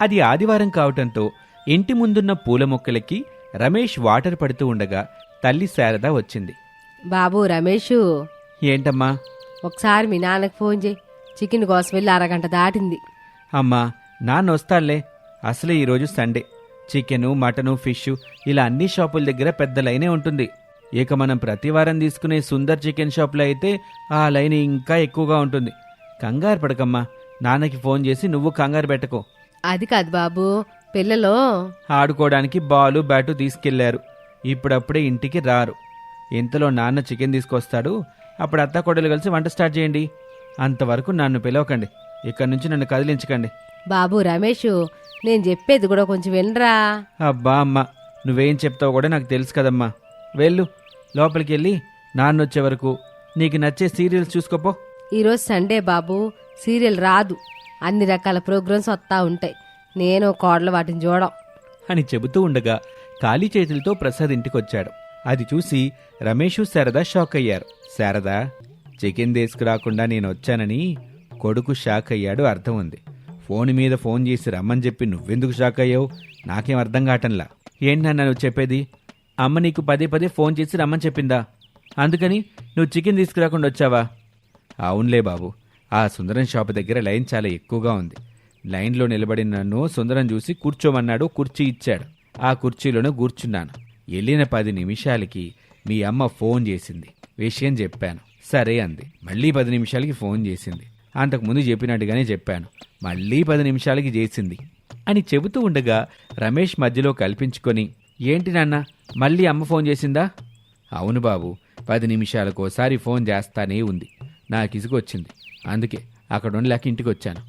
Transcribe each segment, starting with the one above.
అది ఆదివారం కావటంతో ఇంటి ముందున్న పూల మొక్కలకి రమేష్ వాటర్ పడుతూ ఉండగా తల్లి శారద వచ్చింది. బాబు రమేషు. ఏంటమ్మా? ఒకసారి మీ నాన్నకు ఫోన్ చేయి. చికెన్ కోసం వెళ్ళి అరగంట దాటింది. అమ్మా నాన్న వస్తాలే అసలే ఈరోజు సండే. చికెను మటను ఫిష్ ఇలా అన్ని షాపుల దగ్గర పెద్ద లైనే ఉంటుంది. ఇక మనం ప్రతి వారం తీసుకునే సుందర్ చికెన్ షాప్లో అయితే ఆ లైన్ ఇంకా ఎక్కువగా ఉంటుంది. కంగారు పడకమ్మా. నాన్నకి ఫోన్ చేసి నువ్వు కంగారు పెట్టకో. అది కాదు బాబు పిల్లలు. ఆడుకోవడానికి బాలు బ్యాటు తీసుకెళ్ళారు. ఇప్పుడప్పుడే ఇంటికి రారు. ఇంతలో నాన్న చికెన్ తీసుకొస్తాడు. అప్పుడు అత్త కొడలు కలిసి వంట స్టార్ట్ చేయండి. అంతవరకు నన్ను పిలవకండి. ఇక్కడి నుంచి నన్ను కదిలించకండి. బాబు రమేషు నేను చెప్పేది కూడా కొంచెం వినరా? అబ్బా అమ్మ నువ్వేం చెప్తావు కూడా నాకు తెలుసు కదమ్మా. వెళ్ళు లోపలికి వెళ్ళి నాన్న వచ్చే వరకు నీకు నచ్చే సీరియల్స్ చూసుకోపో. ఈరోజు సండే బాబు సీరియల్ రాదు. అన్ని రకాల ప్రోగ్రామ్స్ వస్తా ఉంటాయి. నేను కోడలు వాటిని చూడం అని చెబుతూ ఉండగా ఖాళీ చేతులతో ప్రసాద్ ఇంటికొచ్చాడు. అది చూసి రమేష్ శారద షాక్ అయ్యారు శారద చికెన్ తీసుకురాకుండా నేను వచ్చానని కొడుకు షాక్ అయ్యాడు అర్థం ఉంది. ఫోన్ మీద ఫోన్ చేసి రమ్మని చెప్పి నువ్వెందుకు షాక్ అయ్యావు నాకేం అర్థం కావటంలా? ఏంటన్నా నువ్వు చెప్పేది? అమ్మ నీకు పదే పదే ఫోన్ చేసి రమ్మని చెప్పిందా? అందుకని నువ్వు చికెన్ తీసుకురాకుండా వచ్చావా? అవునులే బాబు. ఆ సుందరం షాపు దగ్గర లైన్ చాలా ఎక్కువగా ఉంది. లైన్లో నిలబడిన నన్ను సుందరం చూసి కూర్చోమన్నాడు కుర్చీ ఇచ్చాడు. ఆ కుర్చీలోనే కూర్చున్నాను. వెళ్ళిన పది నిమిషాలకి మీ అమ్మ ఫోన్ చేసింది. విషయం చెప్పాను. సరే అంది. మళ్ళీ పది నిమిషాలకి ఫోన్ చేసింది. అంతకుముందు చెప్పినట్టుగానే చెప్పాను. మళ్ళీ పది నిమిషాలకి చేసింది. అని చెబుతూ ఉండగా రమేష్ మధ్యలో కల్పించుకొని ఏంటి నాన్న మళ్ళీ అమ్మ ఫోన్ చేసిందా? అవును బాబు పది నిమిషాలకోసారి ఫోన్ చేస్తానే ఉంది. నాకు ఇసుకొచ్చింది అందుకే అక్కడ ఉండలేక ఇంటికి వచ్చాను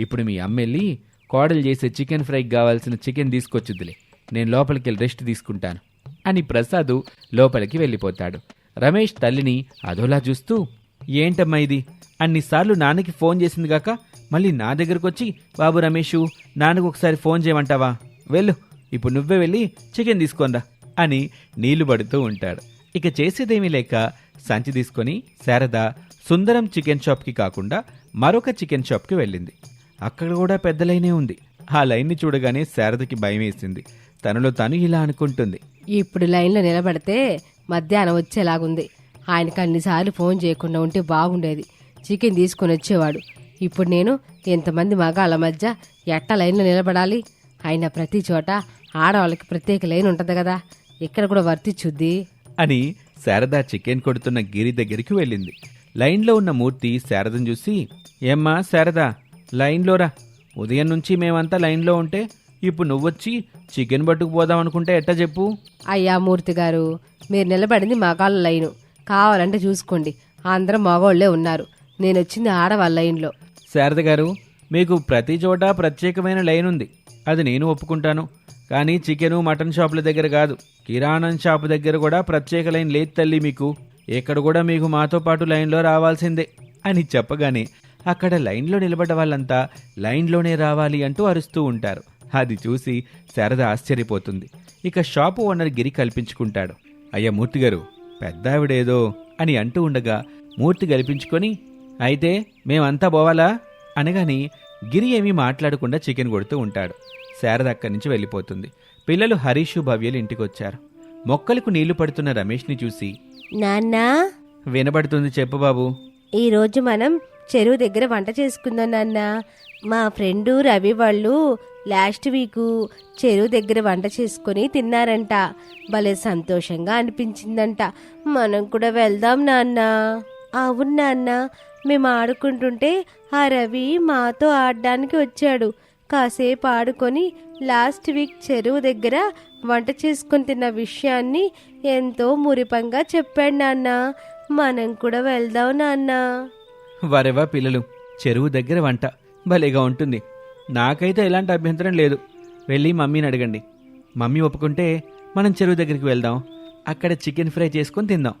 ఇప్పుడు మీ అమ్మ వెళ్ళి కోడలు చేసే చికెన్ ఫ్రైకి కావాల్సిన చికెన్ తీసుకొచ్చుద్దిలే. నేను లోపలికి వెళ్ళి రెస్ట్ తీసుకుంటాను అని ప్రసాద్ లోపలికి వెళ్ళిపోతాడు. రమేష్ తల్లిని అదోలా చూస్తూ ఏంటమ్మా ఇది? అన్నిసార్లు నాన్నకి ఫోన్ చేసింది కాక మళ్ళీ నా దగ్గరకు వచ్చి బాబు రమేషు నాన్నకు ఒకసారి ఫోన్ చేయమంటావా? వెళ్ళు ఇప్పుడు నువ్వే వెళ్ళి చికెన్ తీసుకొందా అని నీళ్ళు పడుతూ ఉంటాడు. ఇక చేసేదేమీ లేక సంచి తీసుకొని శారద సుందరం చికెన్ షాప్కి కాకుండా మరొక చికెన్ షాప్కి వెళ్ళింది. అక్కడ కూడా పెద్ద లైనే ఉంది. ఆ లైన్ని చూడగానే శారదకి భయం వేసింది తనలో తను ఇలా అనుకుంటుంది. ఇప్పుడు లైన్లో నిలబడితే మధ్యాహ్నం వచ్చేలాగుంది. ఆయనకు అన్నిసార్లు ఫోన్ చేయకుండా ఉంటే బాగుండేది. చికెన్ తీసుకొని వచ్చేవాడు. ఇప్పుడు నేను ఎంతమంది మగాళ్ళ మధ్య ఎట్ట లైన్లో నిలబడాలి? ఆయన ప్రతి చోట ఆడవాళ్ళకి ప్రత్యేక లైన్ ఉంటుంది కదా. ఇక్కడ కూడా వర్తించుద్ది. అని శారద చికెన్ కొడుతున్న గిరి దగ్గరికి వెళ్ళింది. లైన్లో ఉన్న మూర్తి శారదను చూసి ఏమ్మా శారద లైన్లోరా ఉదయం నుంచి మేమంతా లైన్లో ఉంటే ఇప్పుడు నువ్వొచ్చి చికెన్ పట్టుకుపోదాం అనుకుంటే ఎట్టా చెప్పు? అయ్యా మూర్తి గారు మీరు నిలబడింది మగాళ్ళ లైను. కావాలంటే చూసుకోండి. అందరం మగవాళ్ళే ఉన్నారు. నేను వచ్చింది ఆడవాళ్ళ లైన్లో. శారద గారు మీకు ప్రతి చోట ప్రత్యేకమైన లైన్ ఉంది. అది నేను ఒప్పుకుంటాను. కానీ చికెను మటన్ షాపుల దగ్గర కాదు. కిరాణం షాపు దగ్గర కూడా ప్రత్యేక లైన్ లేదు తల్లి మీకు. ఇక్కడ కూడా మీకు మాతో పాటు లైన్లో రావాల్సిందే అని చెప్పగానే అక్కడ లైన్లో నిలబడ్డ వాళ్ళంతా లైన్లోనే రావాలి అంటూ అరుస్తూ ఉంటారు. అది చూసి శారద ఆశ్చర్యపోతుంది. ఇక షాపు ఓనర్ గిరి కల్పించుకుంటాడు. అయ్యా మూర్తి గారు పెద్ద ఆవిడేదో అని అంటూ ఉండగా మూర్తి కల్పించుకొని అయితే మేమంతా పోవాలా? అనగాని గిరి ఏమీ మాట్లాడకుండా చికెన్ కొడుతూ ఉంటాడు. శారద అక్కడి నుంచి వెళ్ళిపోతుంది. పిల్లలు హరీషు భవ్యలు ఇంటికొచ్చారు. మొక్కలకు నీళ్ళు పడుతున్న రమేష్ని చూసి నాన్నా! వినబడుతుంది చెప్పు బాబు. ఈరోజు మనం చెరువు దగ్గర వంట చేసుకుందాం నాన్న. మా ఫ్రెండు రవి వాళ్ళు లాస్ట్ వీక్ చెరువు దగ్గర వంట చేసుకొని తిన్నారంట. భలే సంతోషంగా అనిపించిందంట. మనం కూడా వెళ్దాం నాన్న. అవును నాన్న. మేము ఆడుకుంటుంటే ఆ రవి మాతో ఆడడానికి వచ్చాడు. కాసేపు ఆడుకొని లాస్ట్ వీక్ చెరువు దగ్గర వంట చేసుకొని తిన్న విషయాన్ని ఎంతో మురిపంగా చెప్పాడు నాన్న. మనం కూడా వెళ్దాం నాన్న. వరెవా పిల్లలు చెరువు దగ్గర వంట భలేగా ఉంటుంది. నాకైతే ఎలాంటి అభ్యంతరం లేదు. వెళ్ళి మమ్మీని అడగండి. మమ్మీ ఒప్పుకుంటే మనం చెరువు దగ్గరికి వెళ్దాం. అక్కడ చికెన్ ఫ్రై చేసుకొని తిందాం.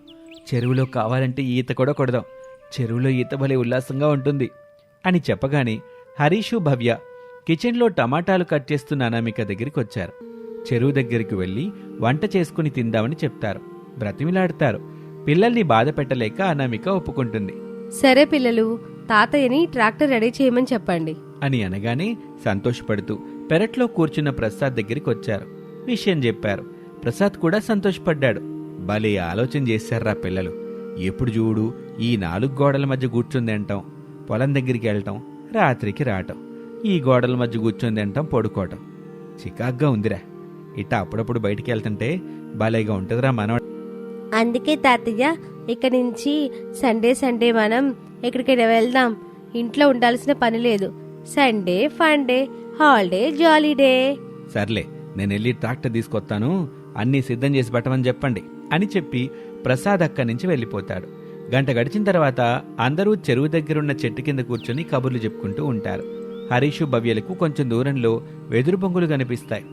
చెరువులో కావాలంటే ఈత కూడా కొడదాం. చెరువులో ఈత భలే ఉల్లాసంగా ఉంటుంది అని చెప్పగానే హరీషు భవ్య కిచెన్లో టమాటాలు కట్ చేస్తున్న అనామిక దగ్గరికి వచ్చారు. చెరువు దగ్గరికి వెళ్ళి వంట చేసుకుని తిందామని చెప్తారు. బ్రతిమిలాడతారు. పిల్లల్ని బాధ పెట్టలేక అనామిక ఒప్పుకుంటుంది. సరే పిల్లలు తాతయ్యని ట్రాక్టర్ రెడీ చేయమని చెప్పండి. అని అనగానే సంతోషపడుతూ పెరట్లో కూర్చున్న ప్రసాద్ దగ్గరికి వచ్చారు. విషయం చెప్పారు. ప్రసాద్ కూడా సంతోషపడ్డాడు. భలే ఆలోచన చేశారా పిల్లలు. ఎప్పుడు చూడు ఈ నాలుగు గోడల మధ్య కూర్చుని తింటాం. పొలం దగ్గరికి వెళ్ళటం రాత్రికి రావటం. ఈ గోడల మధ్య కూర్చుని తింటాం పడుకోవటం. చికాగ్గా ఉందిరా. ఇట్ట అప్పుడప్పుడు బయటికి వెళ్తుంటే భలేగా ఉంటుందిరా మనం అందుకే తాతయ్య ఇక నుంచి సండే సండే మనం ఎక్కడికైనా వెళ్దాం. ఇంట్లో ఉండాల్సిన పని లేదు. Sunday Funday holiday jolly day. సర్లే నేను వెళ్ళి ట్రాక్టర్ తీసుకొస్తాను. అన్నీ సిద్ధం చేసి పెట్టమని చెప్పండి అని చెప్పి ప్రసాద్ అక్కడి నుంచి వెళ్ళిపోతాడు. గంట గడిచిన తర్వాత అందరూ చెరువు దగ్గరున్న చెట్టు కింద కూర్చొని కబుర్లు చెప్పుకుంటూ ఉంటారు. హరీషు భవ్యలకు కొంచెం దూరంలో వెదురు బొంగులు కనిపిస్తాయి.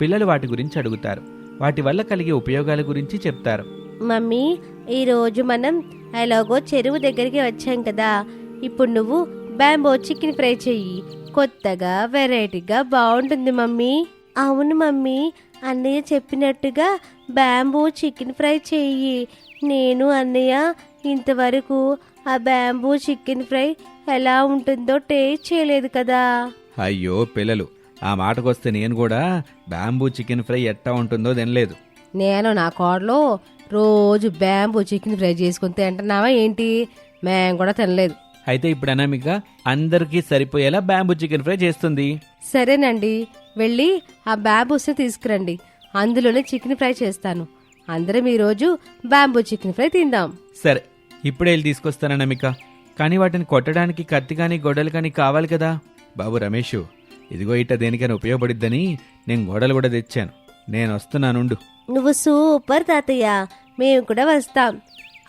పిల్లలు వాటి గురించి అడుగుతారు. వాటి వల్ల కలిగే ఉపయోగాల గురించి చెప్తారు. మమ్మీ ఈరోజు మనం ఎలాగో చెరువు దగ్గరికి వచ్చాం కదా. ఇప్పుడు నువ్వు బ్యాంబో చికెన్ ఫ్రై చెయ్యి. కొత్తగా వెరైటీగా బాగుంటుంది మమ్మీ. అవును మమ్మీ. అన్నయ్య చెప్పినట్టుగా బ్యాంబూ చికెన్ ఫ్రై చెయ్యి. నేను అన్నయ్య ఇంతవరకు ఆ బ్యాంబూ చికెన్ ఫ్రై ఎలా ఉంటుందో టేస్ట్ చేయలేదు కదా. అయ్యో పిల్లలు ఆ మాటకొస్తే నేను కూడా బ్యాంబూ చికెన్ ఫ్రై ఎట్టా ఉంటుందో తినలేదు. నేను నా కోడలో రోజు బ్యాంబూ చికెన్ ఫ్రై చేసుకుని తింటున్నావా ఏంటి? మేము కూడా తినలేదు. అయితే ఇప్పుడు అనామిక అందరికీ సరిపోయేలా బ్యాంబూ చికెన్ ఫ్రై చేస్తుంది. సరేనండి. వెళ్ళి ఆ బ్యాంబూస్ని తీసుకురండి. అందులోనే చికెన్ ఫ్రై చేస్తాను. అందరం ఈరోజు బ్యాంబూ చికెన్ ఫ్రై తిందాం. సరే ఇప్పుడే వెళ్ళి తీసుకొస్తానన్నమిక కానీ వాటిని కొట్టడానికి కత్తి కానీ గొడ్డలు కానీ కావాలి కదా? బాబు రమేష్ ఇదిగో ఇట్ట దేనికైనా ఉపయోగపడిద్దని నేను గొడవలు కూడా తెచ్చాను. నేను వస్తున్నానుండు నువ్వు సూపర్ తాతయ్య. మేము కూడా వస్తాం.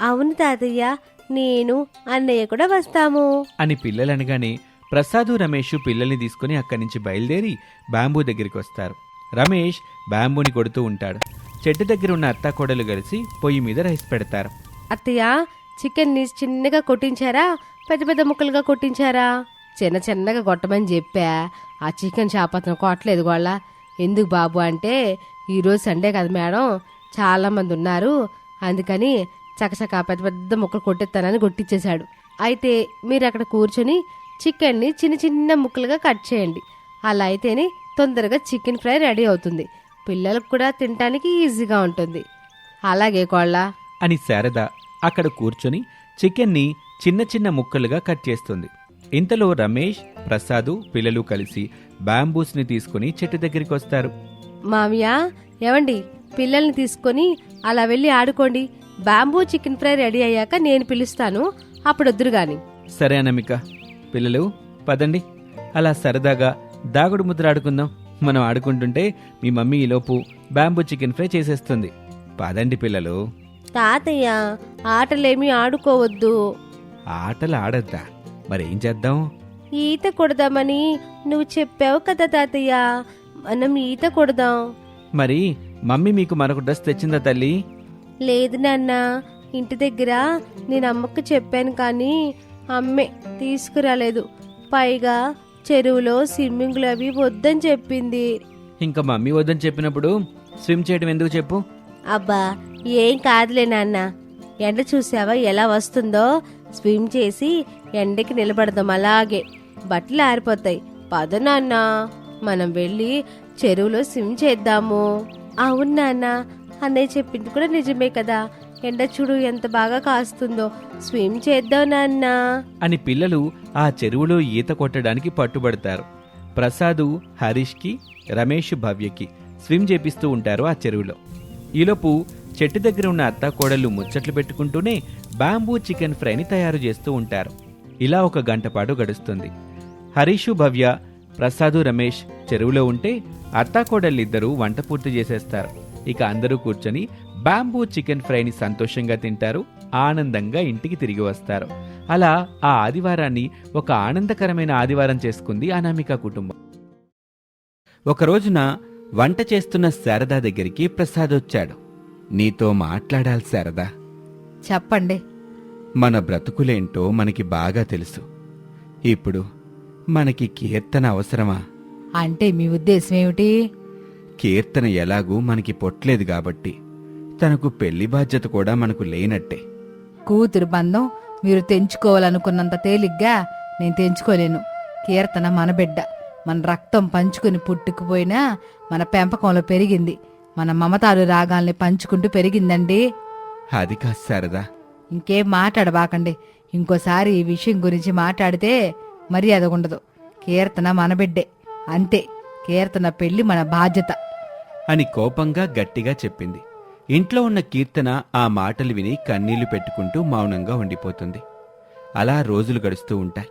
అవును తాతయ్య నేను అన్నయ్య కూడా వస్తాము. అని పిల్లలు అనగానే ప్రసాదు రమేష్ పిల్లల్ని తీసుకుని అక్కడి నుంచి బయలుదేరి బ్యాంబూ దగ్గరికి వస్తారు. రమేష్ బ్యాంబూని కొడుతూ ఉంటాడు. చెట్టు దగ్గర ఉన్న అత్తాకోడలు కలిసి పొయ్యి మీద రైస్ పెడతారు. అత్తయ్య చికెన్ని చిన్నగా కొట్టించారా? పెద్ద పెద్ద ముక్కలుగా కొట్టించారా? చిన్న చిన్నగా కొట్టమని చెప్పా. ఆ చికెన్ షాప్ అతను కొట్టలేదు వాళ్ళ ఎందుకు బాబు అంటే ఈరోజు సండే కదా మేడం చాలా మంది ఉన్నారు. అందుకని చకచక పెద్ద పెద్ద ముక్కలు కొట్టేస్తానని కొట్టించేశాడు అయితే మీరు అక్కడ కూర్చొని చికెన్ని చిన్న చిన్న ముక్కలుగా కట్ చేయండి. అలా అయితేనే తొందరగా చికెన్ ఫ్రై రెడీ అవుతుంది. పిల్లలకు కూడా తినడానికి ఈజీగా ఉంటుంది. అలాగే కోళ్ళ. అని శారద అక్కడ కూర్చొని చికెన్ని చిన్న చిన్న ముక్కలుగా కట్ చేస్తుంది. ఇంతలో రమేష్ ప్రసాదు పిల్లలు కలిసి బాంబూస్ని తీసుకుని చెట్టు దగ్గరికి వస్తారు. మామయ్య ఏవండి? పిల్లల్ని తీసుకొని అలా వెళ్ళి ఆడుకోండి. బాంబూ చికెన్ ఫ్రై రెడీ అయ్యాక నేను పిలుస్తాను. అప్పుడు వద్దురు గాని సరే అనమిక. పిల్లలు పదండి. అలా సరదాగా దాగుడు ముద్ర ఆడుకుందాం మనం ఆడుకుంటుంటే మీ మమ్మీ ఈలోపు బాంబూ చికెన్ ఫ్రై చేసేస్తుంది. పదండి పిల్లలు. తాతయ్య ఆటలేమీ ఆడుకోవద్దు. ఆటలు ఆడద్దా మరేం చేద్దాం? ఈత కొడదామని నువ్వు చెప్పావు కదా తాతయ్య. మనం ఈత కొడదాం. మరి మమ్మీ మీకు మరొక డ్రెస్ తెచ్చిందా తల్లి? లేదు నాన్న ఇంటి దగ్గర నేను అమ్మకు చెప్పాను కానీ అమ్మే తీసుకురాలేదు. పైగా చెరువులో స్విమ్మింగ్లు అవి వద్దని చెప్పింది. ఇంకా మమ్మీ వద్దని చెప్పినప్పుడు స్విమ్ చేయడం ఎందుకు చెప్పు? అబ్బా ఏం కాదులే నాన్న. ఎండ చూసావా ఎలా వస్తుందో? స్విమ్ చేసి ఎండకి నిలబడదాం అలాగే. బట్టలు ఆరిపోతాయి. పద నాన్న మనం వెళ్ళి చెరువులో స్విమ్ చేద్దాము. అవును నాన్న అన్నయ్య చెప్పింది కూడా నిజమే కదా. ఎండ చూడు ఎంత బాగా కాస్తుందో. స్విమ్ చేద్దాం నాన్న. అని పిల్లలు ఆ చెరువులో ఈత కొట్టడానికి పట్టుబడతారు. ప్రసాదు హరీష్కి రమేష్ భవ్యకి స్విమ్ చేపిస్తూ ఉంటారు ఆ చెరువులో. ఈలోపు చెట్టు దగ్గర ఉన్న అత్త కోడళ్ళు ముచ్చట్లు పెట్టుకుంటూనే బాంబూ చికెన్ ఫ్రైని తయారు చేస్తూ ఉంటారు. ఇలా ఒక గంట పాటు గడుస్తుంది. హరీషు భవ్య ప్రసాదు రమేష్ చెరువులో ఉంటే అత్తాకోడళ్ళిద్దరూ వంట పూర్తి చేసేస్తారు. ఇక అందరూ కూర్చొని బాంబూ చికెన్ ఫ్రైని సంతోషంగా తింటారు ఆనందంగా ఇంటికి తిరిగి వస్తారు. అలా ఆ ఆదివారాన్ని ఒక ఆనందకరమైన ఆదివారం చేసుకుంది అనామిక కుటుంబం. ఒక రోజున వంట చేస్తున్న శారదా దగ్గరికి ప్రసాద్ వచ్చాడు. నీతో మాట్లాడాలి శారదా. చెప్పండి. మన బ్రతుకులేంటో మనకి బాగా తెలుసు. ఇప్పుడు మనకి కీర్తన అవసరమా? అంటే మీ ఉద్దేశం ఏమిటి? కీర్తన ఎలాగూ మనకి పొట్లేదు కాబట్టి. తనకు పెళ్ళి బాధ్యత కూడా మనకు లేనట్టే. కూతురు బంధం మీరు తెంచుకోవాలనుకున్నంత తేలిగ్గా నేను తెంచుకోలేను. కీర్తన మన బిడ్డ. మన రక్తం పంచుకుని పుట్టుకుపోయినా మన పెంపకంలో పెరిగింది. మన మమతాలు రాగాల్ని పంచుకుంటూ పెరిగిందండి. అది కాదు శారదా. ఇంకేం మాట్లాడబాకండి. ఇంకోసారి ఈ విషయం గురించి మాట్లాడితే మర్యాద ఉండదు. కీర్తన మన బిడ్డే. అంతే. కీర్తన పెళ్ళి మన బాధ్యత. అని కోపంగా గట్టిగా చెప్పింది. ఇంట్లో ఉన్న కీర్తన ఆ మాటలు విని కన్నీళ్ళు పెట్టుకుంటూ మౌనంగా ఉండిపోతుంది. అలా రోజులు గడుస్తూ ఉంటాయి.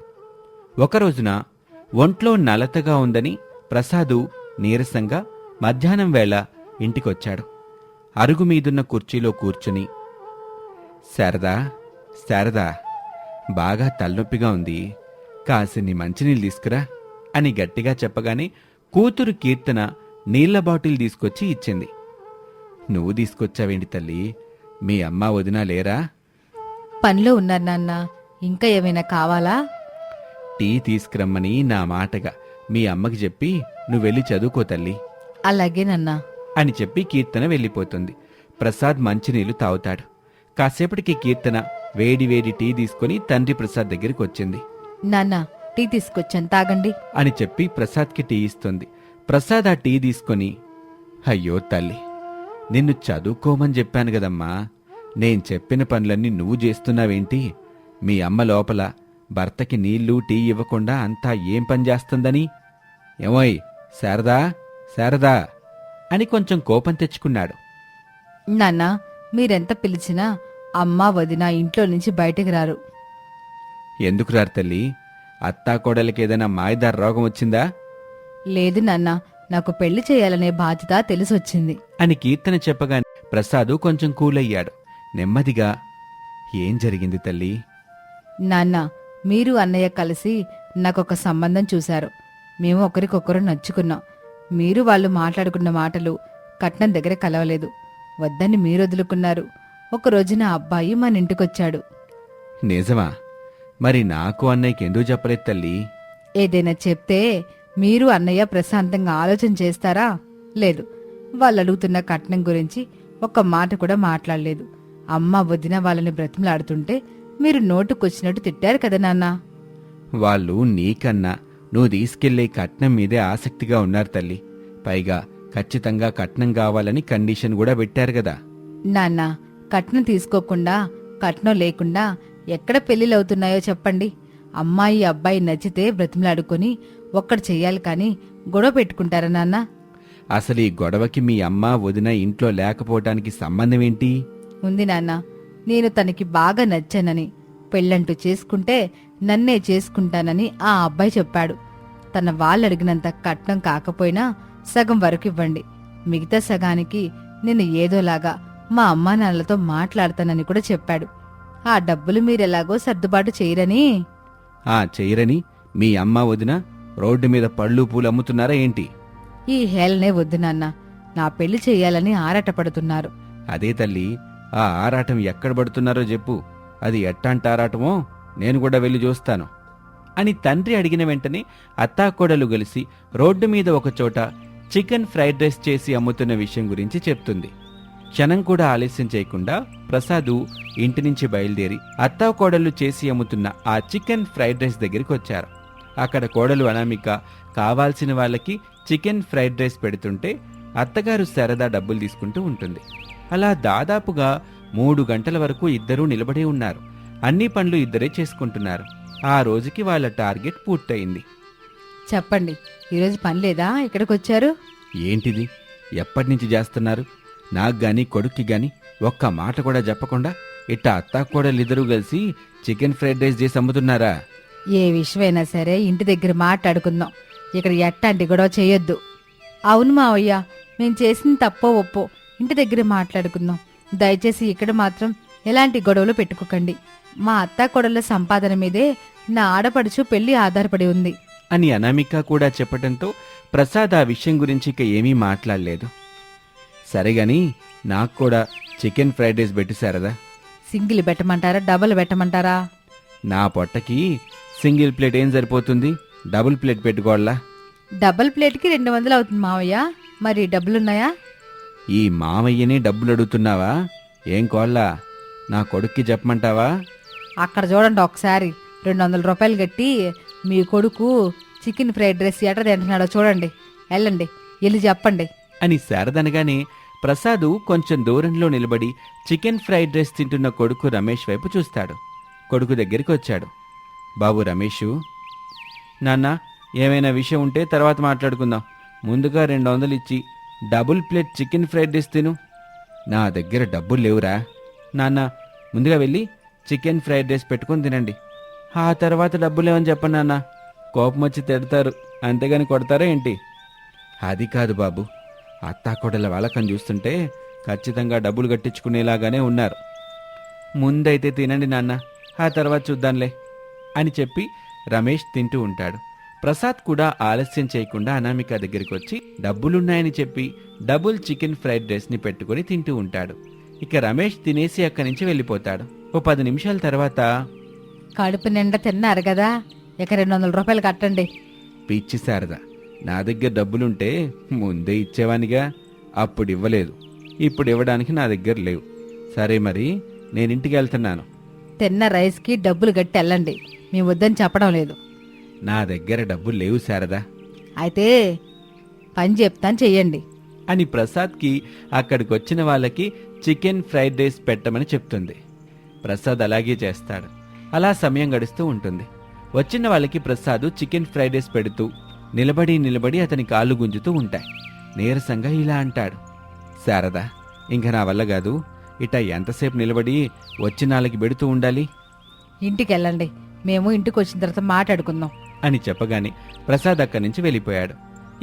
ఒక రోజున ఒంట్లో నలతగా ఉందని ప్రసాదు నీరసంగా మధ్యాహ్నం వేళ ఇంటికొచ్చాడు. అరుగు మీదున్న కుర్చీలో కూర్చుని శారదా శారదా బాగా తలనొప్పిగా ఉంది. కాసిన్ని మంచినీళ్ళు తీసుకురా అని గట్టిగా చెప్పగానే కూతురు కీర్తన నీళ్ళ బాటిల్ తీసుకొచ్చి ఇచ్చింది. నువ్వు తీసుకొచ్చావేంటి తల్లి? మీ అమ్మ వదినా లేరా? పనిలో ఉన్నారు నాన్న. ఇంకా ఏమైనా కావాలా? టీ తీసుకురమ్మని నా మాటగా మీ అమ్మకి చెప్పి నువ్వెళ్ళి చదువుకో తల్లి. అలాగే నాన్న. అని చెప్పి కీర్తన వెళ్ళిపోతుంది. ప్రసాద్ మంచినీళ్ళు తాగుతాడు. కాసేపటికి కీర్తన వేడి వేడి టీ తీసుకొని తండ్రి ప్రసాద్ దగ్గరికి వచ్చింది. నాన్న టీ తీసుకొచ్చాను తాగండి. అని చెప్పి ప్రసాద్కి టీ ఇస్తుంది. ప్రసాద్ ఆ టీ తీసుకొని అయ్యో తల్లి నిన్ను చదువుకోమని చెప్పాను కదమ్మా. నేను చెప్పిన పనులన్నీ నువ్వు చేస్తున్నావేంటి? మీ అమ్మ లోపల భర్తకి నీళ్ళు టీ ఇవ్వకుండా అంతా ఏం పని చేస్తుందని? ఏమోయ్ శారదా శారదా అని కొంచెం కోపం తెచ్చుకున్నాడు. నాన్న మీరెంత పిలిచినా అమ్మ వదిన ఇంట్లో నుంచి బయటకు రారు. ఎందుకు రారు తల్లి? అత్తా కోడలికి ఏదైనా మాయదార రోగం వచ్చిందా? లేదు నాన్న నాకు పెళ్ళి చేయాలనే బాధ్యత తెలిసొచ్చింది. అని కీర్తన చెప్పగానే ప్రసాదు కొంచెం కూలయ్యాడు. నెమ్మదిగా ఏం జరిగింది తల్లి? నాన్న మీరు అన్నయ్య కలిసి నాకొక సంబంధం చూశారు. మేము ఒకరికొకరు నచ్చుకున్నాం. మీరు వాళ్ళు మాట్లాడుకున్న మాటలు కట్నం దగ్గర కలవలేదు. వద్దని మీరు వదులుకున్నారు. ఒక రోజున అబ్బాయి మన ఇంటికొచ్చాడు. నిజమా? మరి నాకు అన్నయ్యకి ఎందుకు చెప్పలేదు తల్లి? ఏదైనా చెప్తే మీరు అన్నయ్య ప్రశాంతంగా ఆలోచన చేస్తారా? లేదు. వాళ్ళు అడుగుతున్న కట్నం గురించి ఒక్క మాట కూడా మాట్లాడలేదు. అమ్మ వదిన వాళ్ళని బ్రతిమలాడుతుంటే మీరు నోటుకొచ్చినట్టు తిట్టారు కదా నాన్నా. వాళ్ళు నీకన్నా నువ్వు తీసుకెళ్ళే కట్నం మీదే ఆసక్తిగా ఉన్నారు తల్లి. పైగా ఖచ్చితంగా కట్నం కావాలని కండిషన్ కూడా పెట్టారు కదా. నాన్న కట్నం తీసుకోకుండా కట్నం లేకుండా ఎక్కడ పెళ్ళిళ్ళవుతున్నాయో చెప్పండి. అమ్మాయి అబ్బాయి నచ్చితే బ్రతిమలాడుకొని ఒక్కడు చెయ్యాలి కానీ గొడవ పెట్టుకుంటారా నాన్న? అసలు ఈ గొడవకి మీ అమ్మ వదిన ఇంట్లో లేకపోవటానికి సంబంధం ఏంటి? ఉంది నాన్న. నేను తనకి బాగా నచ్చానని పెళ్ళంటూ చేసుకుంటే నన్నే చేసుకుంటానని ఆ అబ్బాయి చెప్పాడు. తన వాళ్ళు అడిగినంత కట్నం కాకపోయినా సగం వరకు ఇవ్వండి. మిగతా సగానికి నేను ఏదోలాగా మా అమ్మా నాన్నలతో మాట్లాడతానని కూడా చెప్పాడు. ఆ డబ్బులు మీరెలాగో సర్దుబాటు చేయరని ఆ చెయ్యరని మీ అమ్మ వదిన రోడ్డు మీద పళ్ళు పూలు అమ్ముతున్నారా ఏంటి? ఈ హేళనే వద్దు నాన్న. నా పెళ్ళి చేయాలని ఆరాటపడుతున్నారు. అదే తల్లి ఆ ఆరాటం ఎక్కడ పడుతున్నారో చెప్పు. అది ఎట్టాంటి ఆరాటమో నేను కూడా వెళ్ళి చూస్తాను. అని తండ్రి అడిగిన వెంటనే అత్తాకోడలు కలిసి రోడ్డు మీద ఒక చోట చికెన్ ఫ్రైడ్ రైస్ చేసి అమ్ముతున్న విషయం గురించి చెప్తుంది. క్షణం కూడా ఆలస్యం చేయకుండా ప్రసాదు ఇంటి నుంచి బయలుదేరి అత్తాకోడలు చేసి అమ్ముతున్న ఆ చికెన్ ఫ్రైడ్ రైస్ దగ్గరికి వచ్చారు. అక్కడ కోడలు అనామిక కావాల్సిన వాళ్ళకి చికెన్ ఫ్రైడ్ రైస్ పెడుతుంటే అత్తగారు శారదా డబ్బులు తీసుకుంటూ ఉంటుంది. అలా దాదాపుగా మూడు గంటల వరకు ఇద్దరూ నిలబడి ఉన్నారు. అన్ని పనులు ఇద్దరే చేసుకుంటున్నారు. ఆ రోజుకి వాళ్ళ టార్గెట్ పూర్తయింది. చెప్పండి ఈరోజు పని లేదా? ఇక్కడికి వచ్చారు ఏంటిది? ఎప్పటి నుంచి చేస్తున్నారు? నాకు గాని కొడుక్కి గాని ఒక్క మాట కూడా చెప్పకుండా ఇట్ట అత్తా కోడలిద్దరూ కలిసి చికెన్ ఫ్రైడ్ రైస్ చేసి అమ్ముతున్నారా? ఏ విషయమైనా సరే ఇంటి దగ్గర మాట్లాడుకుందాం. ఇక్కడ ఎట్టాంటి గొడవ చేయొద్దు. అవును మావయ్య మేం చేసిన తప్పో ఒప్పో. ఇంటి దగ్గర మాట్లాడుకుందాం. దయచేసి ఇక్కడ మాత్రం ఎలాంటి గొడవలు పెట్టుకోకండి. మా అత్త కొడల సంపాదన మీదే నా ఆడపడుచు పెళ్ళి ఆధారపడి ఉంది. అని అనామిక కూడా చెప్పటంతో ప్రసాద్ ఆ విషయం గురించి ఇక ఏమీ మాట్లాడలేదు. సరేగాని నాకు కూడా చికెన్ ఫ్రైడ్ రైస్ పెట్టిశారదా సింగిల్ పెట్టమంటారా? డబుల్ పెట్టమంటారా? నా పొట్టకి సింగిల్ ప్లేట్ ఏం సరిపోతుంది? డబుల్ ప్లేట్ పెట్టుకోవాలా? డబుల్ ప్లేట్కి రెండు వందలు అవుతుంది మావయ్య. మరి డబ్బులున్నాయా? ఈ మామయ్యనే డబ్బులు అడుగుతున్నావా? ఏం కోళ్ళా? నా కొడుక్కి చెప్పమంటావా? అక్కడ చూడండి ఒకసారి. రెండు వందల రూపాయలు కట్టి మీ కొడుకు చికెన్ ఫ్రైడ్ రైస్ ఎట్ట తింటున్నాడో చూడండి. వెళ్ళండి. వెళ్ళి చెప్పండి. అని శారదనగానే ప్రసాదు కొంచెం దూరంలో నిలబడి చికెన్ ఫ్రైడ్ రైస్ తింటున్న కొడుకు రమేష్ వైపు చూస్తాడు. కొడుకు దగ్గరికి వచ్చాడు. బాబు రమేషు నాన్న ఏమైనా విషయం ఉంటే తర్వాత మాట్లాడుకుందాం. ముందుగా రెండు వందలు ఇచ్చి double plate chicken fried rice తిను. నా దగ్గర డబ్బులు లేవురా. నాన్న ముందుగా వెళ్ళి చికెన్ ఫ్రైడ్ రైస్ పెట్టుకొని తినండి. ఆ తర్వాత డబ్బులు లేవని చెప్పండి నాన్న. కోపం వచ్చి తిడతారు. అంతేగాని కొడతారా ఏంటి? అది కాదు బాబు. అత్తాకోడల వాళ్ళకం చూస్తుంటే ఖచ్చితంగా డబ్బులు కట్టించుకునేలాగానే ఉన్నారు. ముందైతే తినండి నాన్న ఆ తర్వాత చూద్దాంలే అని చెప్పి రమేష్ తింటూ ఉంటాడు. ప్రసాద్ కూడా ఆలస్యం చేయకుండా అనామిక దగ్గరికి వచ్చి డబ్బులున్నాయని చెప్పి డబుల్ చికెన్ ఫ్రైడ్ రైస్ని పెట్టుకొని తింటూ ఉంటాడు. ఇక రమేష్ తినేసి అక్కడి నుంచి వెళ్ళిపోతాడు. ఓ పది నిమిషాల తర్వాత కడుపు నిండా తిన్నారు కదా ఇక రెండు వందల రూపాయలు కట్టండి. పిచ్చి శారదా. నా దగ్గర డబ్బులుంటే ముందే ఇచ్చేవానిగా అప్పుడు ఇవ్వలేదు. ఇప్పుడు ఇవ్వడానికి నా దగ్గర లేవు. సరే మరి నేను ఇంటికి వెళ్తున్నాను. తిన్న రైస్కి డబ్బులు కట్టి వెళ్ళండి మీ వద్దని చెప్పడం లేదు. నా దగ్గర డబ్బులు లేవు శారదా. అయితే పని చెప్తాను చెయ్యండి. అని ప్రసాద్కి అక్కడికి వచ్చిన వాళ్ళకి చికెన్ ఫ్రైడ్ రైస్ పెట్టమని చెప్తుంది. ప్రసాద్ అలాగే చేస్తాడు. అలా సమయం గడుస్తూ ఉంటుంది. వచ్చిన వాళ్ళకి ప్రసాద్ చికెన్ ఫ్రైడ్ రైస్ పెడుతూ నిలబడి నిలబడి అతని కాళ్ళు గుంజుతూ ఉంటాయి. నీరసంగా ఇలా అంటాడు. శారదా ఇంక నా వల్ల కాదు. ఇట ఎంతసేపు నిలబడి వచ్చిన వాళ్ళకి పెడుతూ ఉండాలి? ఇంటికి వెళ్ళండి మేము ఇంటికి వచ్చిన తర్వాత మాట్లాడుకుందాం. అని చెప్పగానే ప్రసాద్ అక్కడి నుంచి వెళ్ళిపోయాడు.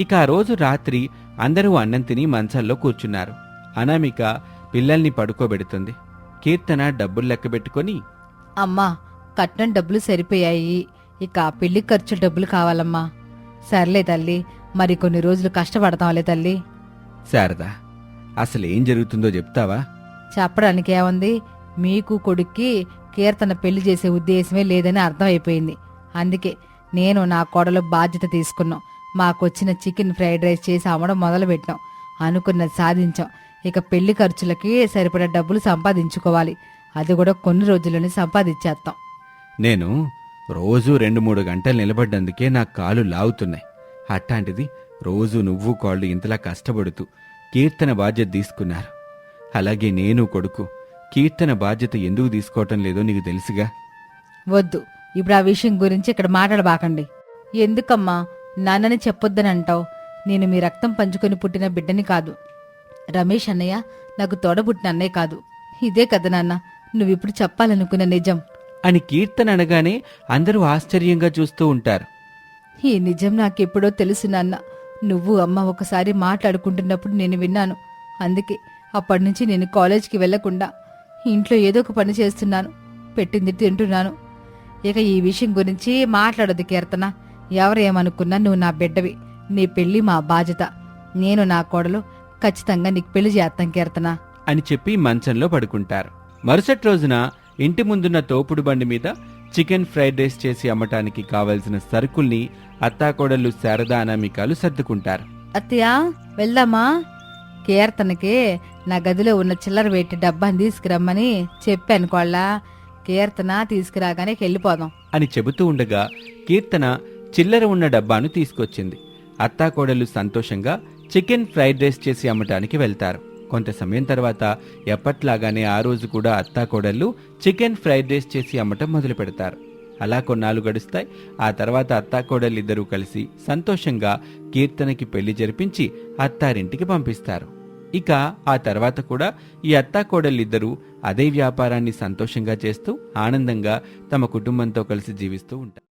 ఇక ఆ రోజు రాత్రి అందరూ అన్నం తిని మంచాల్లో కూర్చున్నారు. అనామిక పిల్లల్ని పడుకోబెడుతుంది. కీర్తన డబ్బులు లెక్క పెట్టుకొని అమ్మా కట్నం డబ్బులు సరిపోయాయి. ఇక పెళ్ళి ఖర్చు డబ్బులు కావాలమ్మా. సర్లే తల్లి మరి కొన్ని రోజులు కష్టపడతాంలే తల్లి. శారదా అసలు ఏం జరుగుతుందో చెప్తావా? చెప్పడానికి ఏముంది? మీకు కొడుక్కి కీర్తన పెళ్ళి చేసే ఉద్దేశమే లేదని అర్థమైపోయింది. అందుకే నేను నా కోడలు బాధ్యత తీసుకున్నాం. మాకొచ్చిన చికెన్ ఫ్రైడ్ రైస్ చేసి అమ్మడం మొదలుపెట్టాం. అనుకున్నది సాధించాం. ఇక పెళ్ళి ఖర్చులకి సరిపడా డబ్బులు సంపాదించుకోవాలి. అది కూడా కొన్ని రోజుల్లోనే సంపాదించేస్తాం నేను రోజు రెండు మూడు గంటలు నిలబడ్డందుకే నా కాలు లాగుతున్నాయి అట్టాంటిది రోజు నువ్వు కాళ్ళు ఇంతలా కష్టపడుతూ కీర్తన బాధ్యత తీసుకున్నారు. అలాగే నేను కొడుకు కీర్తన బాధ్యత ఎందుకు తీసుకోవటం లేదో నీకు తెలుసుగా? వద్దు ఇప్పుడు ఆ విషయం గురించి ఇక్కడ మాట్లాడబాకండి ఎందుకమ్మా నాన్నని చెప్పొద్దని అంటావు? నేను మీ రక్తం పంచుకొని పుట్టిన బిడ్డని కాదు. రమేష్ అన్నయ్య నాకు తోడబుట్టిన అన్నయ్య కాదు. ఇదే కదా నాన్న నువ్విప్పుడు చెప్పాలనుకున్న నిజం. అని కీర్తన అనగానే అందరూ ఆశ్చర్యంగా చూస్తూ ఉంటారు. ఈ నిజం నాకెప్పుడో తెలుసు నాన్న. నువ్వు అమ్మ ఒకసారి మాట్లాడుకుంటున్నప్పుడు నేను విన్నాను. అందుకే అప్పటి నుంచి నేను కాలేజ్కి వెళ్ళకుండా ఇంట్లో ఏదో ఒక పని చేస్తున్నాను. పెట్టింది తింటున్నాను. ఇక ఈ విషయం గురించి మాట్లాడదు కీర్తన. ఎవరేమనుకున్నా నువ్వు నా బిడ్డవి. నీ పెళ్ళి మా బాధ్యత. నేను నా కోడలు. ఖచ్చితంగా నీకు పెళ్ళి చేస్తాం కీర్తన. అని చెప్పి మంచంలో పడుకుంటారు. మరుసటి రోజున ఇంటి ముందున్న తోపుడు బండి మీద చికెన్ ఫ్రైడ్ రైస్ చేసి అమ్మటానికి కావలసిన సరుకుల్ని అత్తాకోడళ్ళు శారదా అనామికాలు సర్దుకుంటారు. అత్తయ్య వెళ్దామా? కీర్తనకి నా గదిలో ఉన్న చిల్లర పెట్టి డబ్బాని తీసుకురమ్మని చెప్పాను కోళ్ళ. కీర్తన తీసుకురాగానే వెళ్ళిపోదాం అని చెబుతూ ఉండగా కీర్తన చిల్లర ఉన్న డబ్బాను తీసుకొచ్చింది. అత్తాకోడళ్ళు సంతోషంగా చికెన్ ఫ్రైడ్ రైస్ చేసి అమ్మటానికి వెళ్తారు. కొంత సమయం తర్వాత ఎప్పట్లాగానే ఆ రోజు కూడా అత్తాకోడళ్ళు చికెన్ ఫ్రైడ్ రైస్ చేసి అమ్మటం మొదలు పెడతారు. అలా కొన్నాళ్ళు గడుస్తాయి. ఆ తర్వాత అత్తాకోడళ్ళిద్దరూ కలిసి సంతోషంగా కీర్తనకి పెళ్ళి జరిపించి అత్తారింటికి పంపిస్తారు. ఇక ఆ తర్వాత కూడా ఈ అత్తాకోడళ్ళిద్దరూ అదే వ్యాపారాన్ని సంతోషంగా చేస్తూ ఆనందంగా తమ కుటుంబంతో కలిసి జీవిస్తూ ఉంటారు.